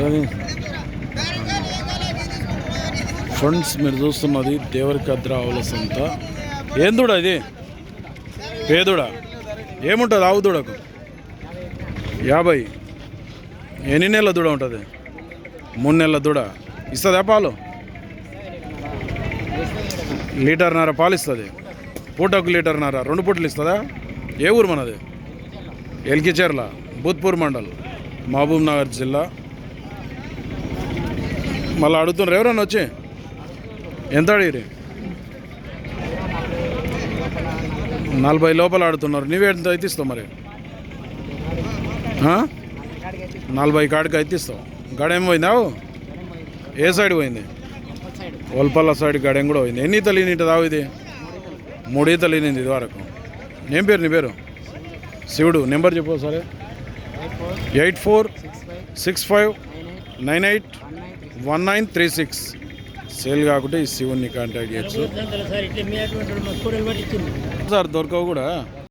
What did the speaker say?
మరి ఫ్రెండ్స్ మీరు చూస్తున్నది దేవరికద్ర ఆవుల సంత. ఏం దూడ ఇది? పేదుడా ఏముంటుంది ఆవు దూడకు? యాభై. ఎన్ని నెలల దూడ ఉంటుంది? మూడు నెలల దూడ. ఇస్తుందా పాలు? లీటర్నర పాలు ఇస్తుంది. పూటకు లీటర్నర రెండు పూటలు ఇస్తుందా? ఏ ఊరు మనది? ఎల్కిచెర్ల భూత్పూర్ మండల్ మహబూబ్ నగర్ జిల్లా. మళ్ళీ అడుగుతున్నారు. ఎవరన్నా వచ్చి? ఎంత అడిగిరి నలభై లోపల ఆడుతున్నారు. నీవే ఎంత అయితే ఇస్తావు మరి? నలభై కాడికి అయితే ఇస్తావు. గడేం పోయిందావు ఏ సైడ్ పోయింది? ఒల్పల్ల సైడ్ గడేం కూడా పోయింది. ఎన్ని ఈతలు దావు ఇది? మూడు ఈతలు ఇది వరకు. ఏం పేరు నీ పేరు? శివుడు. నెంబర్ చెప్పు సరే eight four six five nine eight one nine three six. Sale కాకుంటే ఈ శివుని కాంటాక్ట్ చేయొచ్చు. సార్ దొరకవు కూడా.